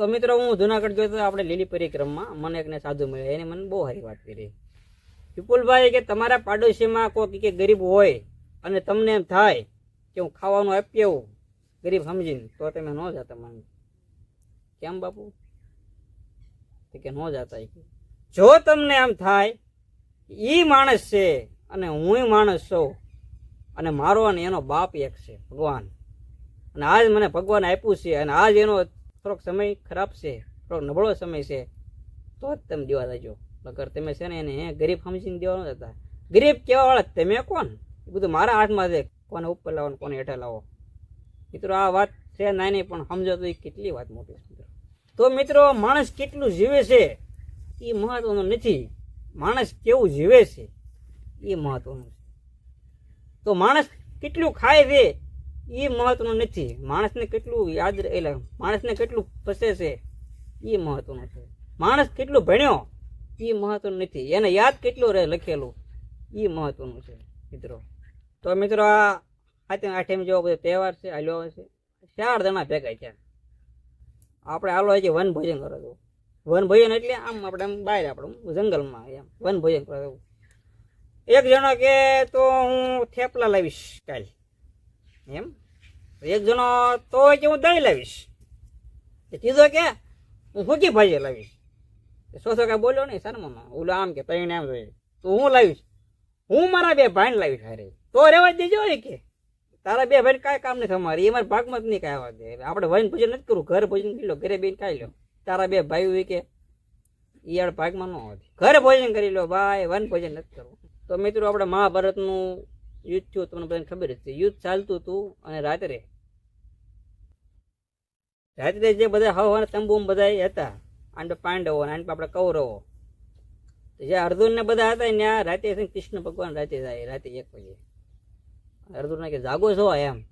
તો મિત્રો, હું જુનાગઢ ગયો તો આપણે લીલી પરિક્રમમાં મને એકને સાધુ મળ્યા. એને મને બહુ સારી વાત કરી. વિપુલભાઈ કે તમારા પાડોશીમાં કોઈ કે ગરીબ હોય અને તમને એમ થાય કે હું ખાવાનું આપી આવું, ગરીબ સમજીને, તો તમે ન જાતા મને. કેમ બાપુ? કે ન જાતા જો તમને એમ થાય એ માણસ છે અને હું માણસ છું અને મારો અને એનો બાપ એક છે, ભગવાન. અને આજ મને ભગવાન આપ્યું છે અને આજ એનો થોડોક સમય ખરાબ છે, થોડોક નબળો સમય છે, તો જ તમે દેવા દેજો નકર તમે છે ને એને હે ગરીબ સમજીને દેવાનું હતા ગરીબ કહેવાવાળા તમે કોણ? એ બધું મારા હાથમાં છે. કોને ઉપર લાવો કોને હેઠળ લાવો? મિત્રો, આ વાત છે નાની, પણ સમજો તો એ કેટલી વાત મોટી છે, મિત્રો. તો મિત્રો, માણસ કેટલું જીવે છે? એ મહત્વનું નથી. માણસ કેવું જીવે છે? એ મહત્વનું છે. તો માણસ કેટલું ખાય છે? એ મહત્વનું નથી. માણસને કેટલું યાદ એટલે માણસને કેટલું ફસે છે એ મહત્વનું છે. માણસ કેટલું ભણ્યો એ મહત્વનું નથી. એને યાદ કેટલું રહે લખેલું એ મહત્વનું છે, મિત્રો. તો મિત્રો, આ આઠમ આઠેમ જેવો બધો તહેવાર છે, હાલ્યો છે. ચાર જણા ભેગા છે આપણે હાલો છે વન ભોજન કરો છો. વન ભોજન એટલે આમ આપણે આમ બહાર આપણે જંગલમાં એમ વન ભોજન કરો. એક જણો કે તો હું થેપલા લાવીશ કાલ. એમ? એક જણો તો કે હું દહીં લાવીશ. એ ત્રીજો કે હું સૂકી ભાજી લાવીશ. સોસો કાંઈ બોલ્યો નહીં, શરમામાં. ઓલો આમ કે તઈને આમ જોઈએ. તો હું લાવીશ. હું મારા બે ભાઈને લાવીશ હારે. તો રહેવા દેજો એ કે. તારા બે ભાઈ કાંઈ કામ નથી અમારે. એ મારા ભાગમાં જ નહીં કાંઈ આવવા દે. આપણે વન ભોજન નથી કરવું. ઘર ભોજન કરી લો, ઘરે બેન ખાઈ લો. તારા બે ભાઈ હોય કે ઈયાળ ભાગમાં ન આવે ઘરે ભોજન કરી લો, ભાઈ વન ભોજન નથી કરવું. તો મિત્રો, આપણે મહાભારતનું યુદ્ધ થયું, તમને બધાને ખબર જ યુદ્ધ ચાલતું હતું અને રાત્રે. રાત્રે જે બધા હવા તંબુ બધા હતા, આંડ પાંડવો અને આપણે કૌરવો. જે અર્જુન ને બધા હતા, ત્યાં રાતે કૃષ્ણ ભગવાન રાતે જાય, રાતે એક વાગે. અર્જુન કે, જાગો છો એમ.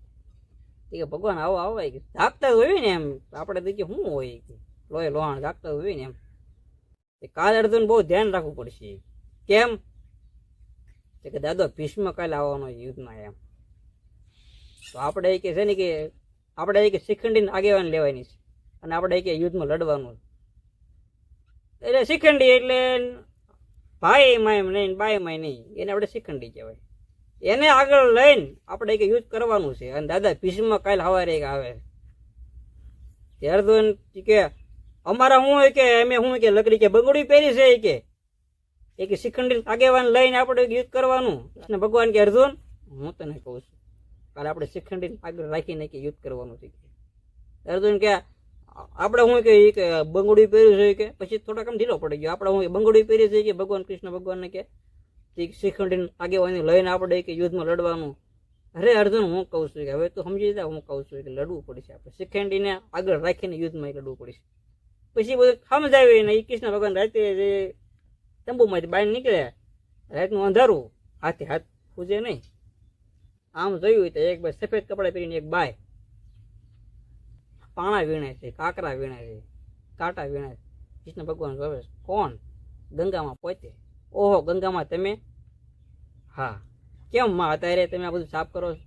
કે, ભગવાન, આવો આવો. કે, જાગતા હોય ને એમ. આપણે તો શું હોય? લોહી લોહાણ જાગતા હોય ને એમ. કાલ અર્જુન બહુ ધ્યાન રાખવું પડશે. કેમ? કે દાદો, ભીષ્મ કાલે આવવાનો યુદ્ધમાં એમ. તો આપણે કે છે ને કે, આપણે કે શિખંડીને આગેવાન લેવાની છે. અને આપણે કે યુદ્ધમાં લડવાનું એટલે શિખંડી એટલે ભાઈ માય નહીં બાય માય નહીં. એને આપણે શિખંડી કહેવાય. એને આગળ લઈને આપણે કે યુદ્ધ કરવાનું છે. અને દાદા, ભીષ્મ કાલ હવારે એક આવે ત્યારે તો કે, અમારા હું કે, અમે હું કે લકડી કે બંગડી પહેરી છે કે? એ કે શિખંડી આગેવાન લઈને આપણે યુદ્ધ કરવાનું? અને ભગવાન કે, અર્જુન, હું તને કહું છું, કાલે આપણે શિખંડી આગળ રાખીને કે યુદ્ધ કરવાનું છે. અર્જુન કે, આપણે હું કે કે બંગડી પહેર્યું છે કે? પછી થોડાક આમ ઢીલો પડી ગયો. આપણે હું બંગડી પહેરી છે કે ભગવાન કૃષ્ણ ભગવાનને કે શિખંડી આગેવાની લઈને આપણે કે યુદ્ધમાં લડવાનું. અરે અર્જુન, હું કહું છું કે, હવે તો સમજી જા, હું કહું છું કે લડવું પડશે આપણે. શિખંડીને આગળ રાખીને યુદ્ધમાં લડવું પડશે. પછી બધું સમજાવીને એ કૃષ્ણ ભગવાન રાતે તંબુમાંથી બહાર નીકળે. રાતનું અંધારું. હાથે હાથ પૂજે નહીં. આમ જોયું તો એક ભાઈ સફેદ કપડાં પહેરીને એક બાય. પાણા વીણે છે, કાકરા વીણે છે, કાંટા વીણે છે. કૃષ્ણ ભગવાન જોવે કોણ? ગંગામાં પોતે. ઓહો, ગંગામાં તમે? હા. કેમ માં અત્યારે તમે આ બધું સાફ કરો છો?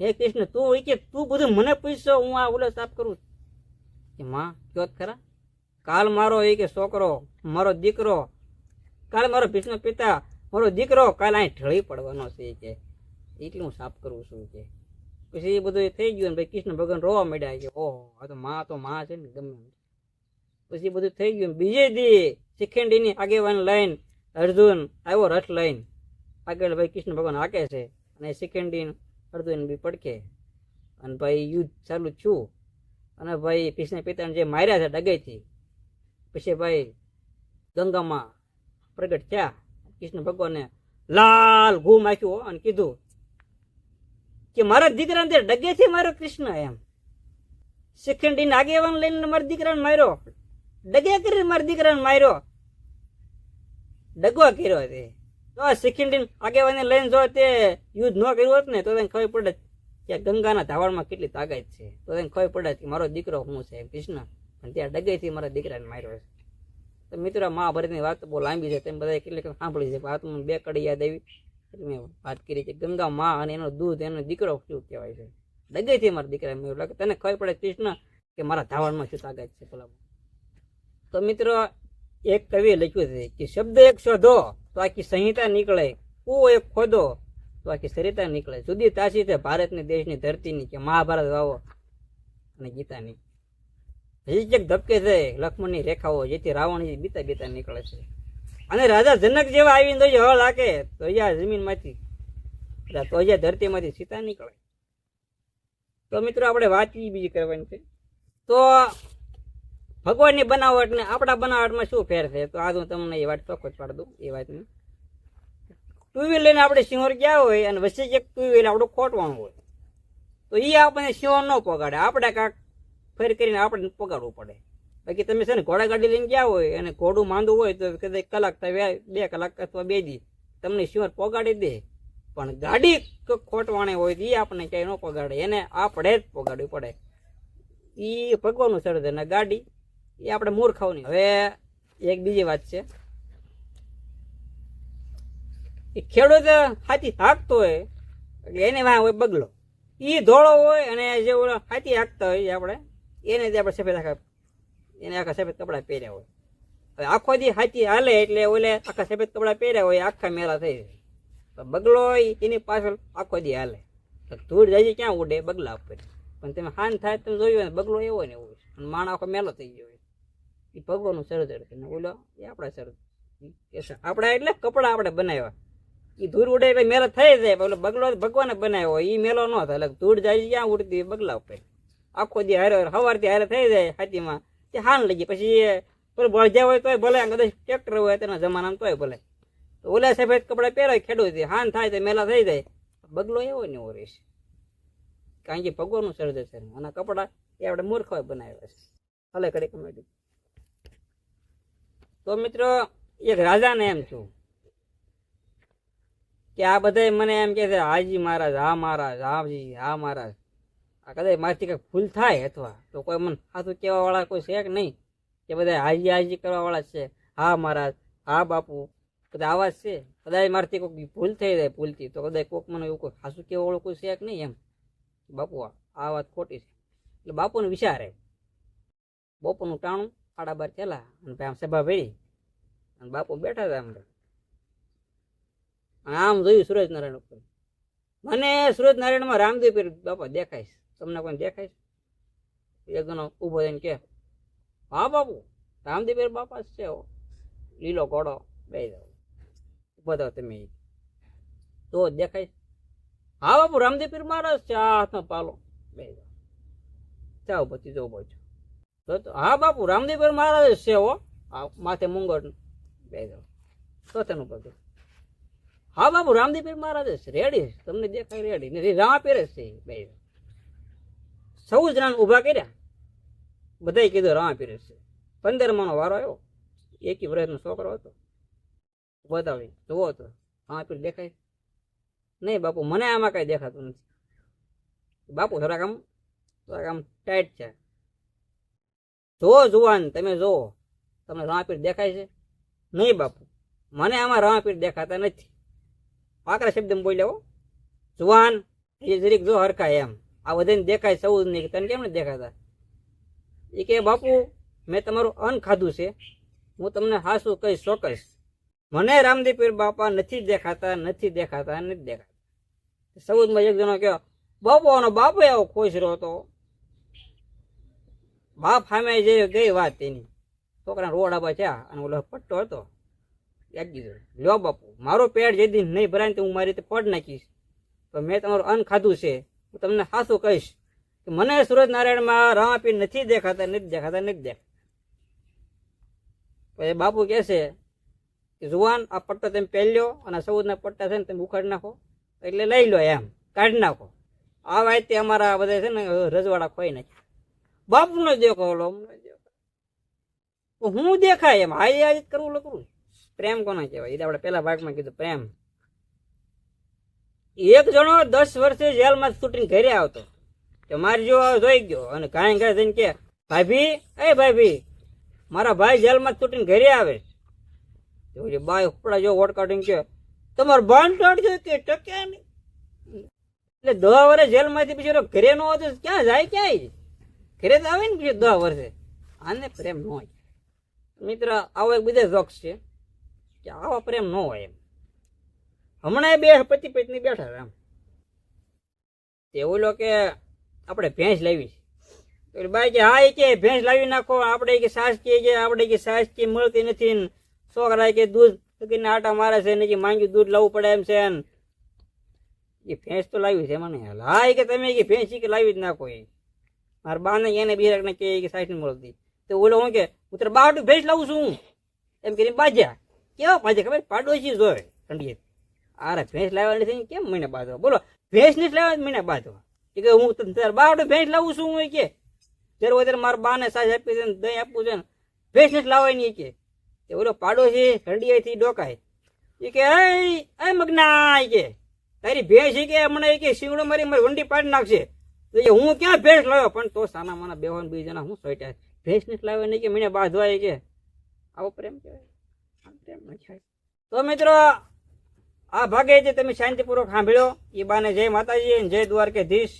હે કૃષ્ણ, તું કે તું બધું મને પૂછશો, હું આ ઓલો સાફ કરું કે માં કયો ખરા? કાલ મારો એ કે છોકરો, મારો દીકરો, કાલ મારો ભીષ્મ પિતા, મારો દીકરો, કાલ અહીં ઢળી પડવાનો છે કે, એટલું હું સાફ કરું છું કે. પછી એ બધું થઈ ગયું ને ભાઈ કૃષ્ણ ભગવાન રોવા માંડ્યા કે, ઓહો, આ તો માં તો માં છે ને ગમે પછી એ બધું થઈ ગયું બીજે દી શિખંડીની આગેવાન લઈને, અર્જુન આવ્યો રથ લઈને. આગળ ભાઈ કૃષ્ણ ભગવાન હાકે છે અને શિખંડી અર્જુન બી પડકે અને ભાઈ યુદ્ધ ચાલુ છું અને ભાઈ કૃષ્ણ પિતાને જે માર્યા છે ડગાઈથી પછી ભાઈ ગંગામાં પ્રગટ થયા. કૃષ્ણ ભગવાને લાલ ઘૂ માખ્યું અને કીધું કે મારા દીકરાને તે ડગેથી માર્યો કૃષ્ણ એમ. શિખંડીને આગેવાન લઈને મારા દીકરાને માર્યો. ડગે કરીને મારા દીકરાને માર્યો. ડગો કર્યો તે. તો શિખંડીને આગેવાને લઈને જો તે યુદ્ધ ન કર્યું હોત ને, તો તેને ખબર પડે કે ગંગાના ધાવણમાં કેટલી તાકાત છે. તો તેને ખબર પડે કે મારો દીકરો શું છે કૃષ્ણ પણ ત્યાં ડગેથી મારા દીકરાને માર્યો છે. તો મિત્રો મહાભારતની વાત બહુ લાંબી છે, તેમ બધા કેટલીક સાંભળી છે, વાત મને બે કડી યાદ આવી. એટલે મેં વાત કરી છે ગંગા માં અને એનો દૂધ, એનો દીકરો શું કહેવાય છે? ડગેથી મારા દીકરા મેં કે તને ખબર પડે કૃષ્ણ કે મારા ધાવણમાં શું તાકાત છે પેલામાં તો મિત્રો, એક કવિએ લખ્યું છે કે શબ્દ એક શોધો, તો આખી સંહિતા નીકળે. કુવો એક ખોદો, તો આખી સરિતા નીકળે. જુદી તાસી છે ભારતની દેશની ધરતીની કે મહાભારત વાવો અને ગીતાની. હજી એક ધબકે છે, લક્ષ્મણની રેખાઓ જેથી રાવણ બીતા બીતા નીકળે છે. અને રાજા જનક જેવા આવીને તો હળ હાકે, તો અહીંયા જમીનમાંથી તો ધરતીમાંથી સીતા નીકળે. તો મિત્રો આપણે વાત બીજી કરવાની છે. તો ભગવાનની બનાવટ ને આપણા બનાવટમાં શું ફેર છે? તો આજ હું તમને એ વાત ચોખ્ખો જ પાડી દઉં, એ વાતની. ટુ વ્હીલ લઈને આપણે સિંહોર ગયા હોય અને વચ્ચે એક ટુ વ્હીલ આપણું ખોટવાનું હોય. તો એ આપણને સિંહોર ન પગાડે. આપણે કાંક ફેર કરીને આપણે પગાડવું પડે. બાકી તમે છે ને ઘોડા ગાડી લઈને ગયા હોય અને ઘોડું માંદું હોય તો કદાચ કલાક બે કલાક અથવા બે દી. તમને સિંહોર પગાડી દે. પણ ગાડી ખોટવાણી હોય એ આપણને ક્યાંય ન પગાડે. એને આપણે જ પગાડવી પડે. એ ભગવાનનું સરદ અને ગાડી. એ આપણે મૂર્ખાઓની હવે એક બીજી વાત છે. એ ખેડૂત હાથી હાંકતો હોય, એટલે એને વાહ હોય બગલો. એ ધોળો હોય અને જે હાથી હાંકતા હોય આપણે એને જે આપણે સફેદ આખા એને આખા સફેદ કપડાં પહેર્યા હોય. હવે આખો દી હાથી હાલે એટલે ઓલે આખા સફેદ કપડાં પહેર્યા હોય, આખા મેળા થઈ જાય. બગલો એની પાછળ આખો દી હાલે. ધૂળ જાય ક્યાં ઉડે? બગલા ઉપર. પણ તમે હાન થાય તમે જોયું ને, બગલો એવો ને એવો. અને માણ આખો મેલો થઈ ગયો એ ભગવાનનું શરદ ને ઓલો, એ આપણા સર્જન આપણા એટલે કપડા આપણે બનાવ્યા. એ ધૂળ ઉડે એટલે મેલો થઈ જાય. ઓલો બગલો ભગવાને બનાવ્યો એ મેલો ન થાય. એટલે ધૂળ જાય ક્યાં ઉડતી બગલા ઉપર. આખો દી હારે, સવારથી હારે થઈ જાય હાથીમાં. તે હાન લઈ પછી પેલું બળજા હોય તોય ભલે કદાચ ટ્રેક્ટર હોય તેના જમાનામાં તોય ભલે. તો ઓલા સફેદ કપડાં પહેરાય, ખેડૂત હાન થાય તો મેલા થઈ જાય. બગલો એવો ને એવો રહેશે કારણ કે ભગવાનનું સર્જન છે. અને કપડાં એ આપણે મૂર્ખાએ બનાવ્યા છે. ભલે કડી કમેડી તો મિત્રો, એક રાજાને એમ છું કે આ બધા મને એમ કે છે, હાજી મહારાજ, હા મહારાજ હાજી, હા મહારાજ. આ કદાચ મારથી કંઈક ભૂલ થાય અથવા તો કોઈ મને સાચું કહેવાવાળા કોઈ છે કે નહીં? કે બધા હાજી હાજી કરવાવાળા છે. હા, મહારાજ. હા, બાપુ. બધા આવા છે. કદાચ મારથી કોઈ ભૂલ થઈ જાય ભૂલથી, તો કદાચ કોઈક મને એવું કોઈ સાચું કહેવાવાળું કોઈ છે કે નહીં એમ? બાપુ, આ વાત ખોટી છે. એટલે બાપુને વિચારે. બપોરનું ટાણું સાડા બાર થયેલા અને આમ સભા ભેળી. અને બાપુ બેઠા હતા આમ. આમ જોયું સુરજ નારાયણ ઉપર. મને સુરજ નારાયણમાં રામદેવ પીર બાપા દેખાય છે. તમને કોઈ દેખાય એક જણો ઊભો થઈને કે હા બાપુ રામદેવ બાપા જ છે. લીલો ઘોડો બે જાઓ ઊભા થાવ તમે તો દેખાય હા બાપુ રામદેવ પીર મહારાજ છે, આ હાથનો પાલો. બે જાઓ જાઓ પછી જો બોજો તો હા બાપુ રામદેવ પીર મહારાજ છે હો. આ માથે મુંગટ બે જાઓ તો તેનું બધું હા બાપુ રામદીપીર પીર મહારાજ રેડી તમને દેખાય રેડી ને પહેરે છે. બે બે સૌ જણાને ઊભા કર્યા. બધાય કીધું રવા પીરે છે. પંદર માનો વારો આવ્યો. એકી વર્ષનો છોકરો હતો. બતાવી, જુઓ તો રવા પીર દેખાય? નહીં બાપુ, મને આમાં કાંઈ દેખાતું નથી. બાપુ, થોડાક આમ થોડાક આમ ટાઈટ છે. જુઓ જુવાન, તમે જુઓ તમને રામાપીર દેખાય છે? નહીં બાપુ, મને આમાં રામાપીર દેખાતા નથી. આકરા શબ્દ બોલ્યા જુવાન એ જરીક જો હરખા એમ. આ બધાને દેખાય સૌ નહીં, તને કેમ નથી દેખાતા? એ કે બાપુ, મેં તમારું અન્ન ખાધું છે. હું તમને હાસું કહીશ ચોક્કસ. મને રામદેવ બાપા નથી દેખાતા નથી દેખાતા નથી દેખાતા. સૌદમાં એક જણો કહ્યો બાપુ, આનો બાપુ આવો ખુશ રહ્યો હતો બાપ સામે જે ગઈ વાત તેની છોકરા રોડ આબા છે અને ઓલો પટ્ટો હતો. યાદ કીધું લ્યો બાપુ, મારો પેટ જે દિન નહીં ભરાય ને તો હું મારી રીતે પડ નાખીશ. તો મેં તમારું અન્ન ખાધું છે. હું તમને સાચું કહીશ કે મને સુરજ નારાયણમાં રામાપીર નથી દેખાતા નથી દેખાતા નથી દેખાતા. પછી બાપુ કહેશે કે જુવાન, આ પટ્ટો તમે પહેલ્યો અને સૌદના પટ્ટા છે ને તમે ઉખાડી નાખો. એટલે લઈ લો એમ, કાઢી નાખો. આ વાત અમારા બધા છે ને રજવાડા ખોઈ નાખ્યા. બાપુનો દેખો ઓલો દેખો હું દેખાય એમ? હાઈ હાઈ કરવું લખવું. પ્રેમ કોને કહેવાય? એ આપણે પેલા ભાગમાં કીધું પ્રેમ. એક જણો દસ વર્ષે જેલમાં છૂટીને ઘરે આવતો. તો મારી જો જોઈ ગયો. અને કાંઈ ઘરે જઈને કે, ભાભી, એ ભાભી, મારા ભાઈ જેલમાં છૂટીને ઘરે આવે. ઓલી બાય ઉપડા જો વોટ કાઢીને કે, તમારો બાન ટાળજો કે ટક્યા નહીં. એટલે દવા વર્ષે જેલમાંથી ઓલો ઘરે નો હતો ક્યાં જાય ક્યાંય? ઘરે તો આવે ને બીજું દસ વર્ષે. આને પ્રેમ ન હોય. મિત્ર, આવો એક બીજા જોક્સ છે. કે આવો પ્રેમ ન હોય એમ. હમણાં બે પતિ પત્ની બેઠા હતા એમ. તે ઓલો કે આપણે ભેંસ લાવી છે. બાઈ કે, હા એ કે ભેંસ લાવી નાખો. આપણે કે સાસ કે, આપણે કે સાસ કે મળતી નથી ને છોકરા કે દૂધ સગીને આટા મારે છે ને કે માંગ્યું દૂધ લાવવું પડે એમ છે ને. એ ભેંસ તો લાવી છે મને હા એ કે તમે કે ભેંસ કે લાવી જ નાખો એ મારા બાને એને બિરાકને કે સાઈડ નહીં મળતી. તો ઓલો હું કે, હું તારે ભેંસ લાવું છું. એમ કરીને બાજ્યા. કેવા બાજ્યા ખબર? પાડોશી જોવે ઠંડીએ. આરે ભેંસ લાવવા નથી ને કેમ મને બાંધવા બોલો, ભેંસ નથી લાવવા મને બાંધવા એ કે હું તારે બાવટું ભેંસ લાવું છું હું કે. ત્યારે વધારે મારા મારા બાને સાસ આપી છે ને દહીં આપવું છે ને, ભેંસ નથી લાવવાની કે. તે ઓલો પાડોશી ઠંડીએથી ડોકાય. એ કે એ મગના કે. તારી ભેંસ કે એ કે, શિંગડો મારી મારી વંડી પાડી નાખશે. તો એ હું ક્યાં ભેંસ લાવ્યો? પણ તો સાના માના બેવાન બીજા હું સોટ્યા? ભેંસ નથી લાવ્યો નહીં કે મને બાંધવા એ કે. આવો પ્રેમ કહેવાય. પ્રેમ ન તો મિત્રો આ ભાગે જે તમે શાંતિપૂર્વક સાંભળ્યો એ બાને જય માતાજી જય દ્વારકેધીશ.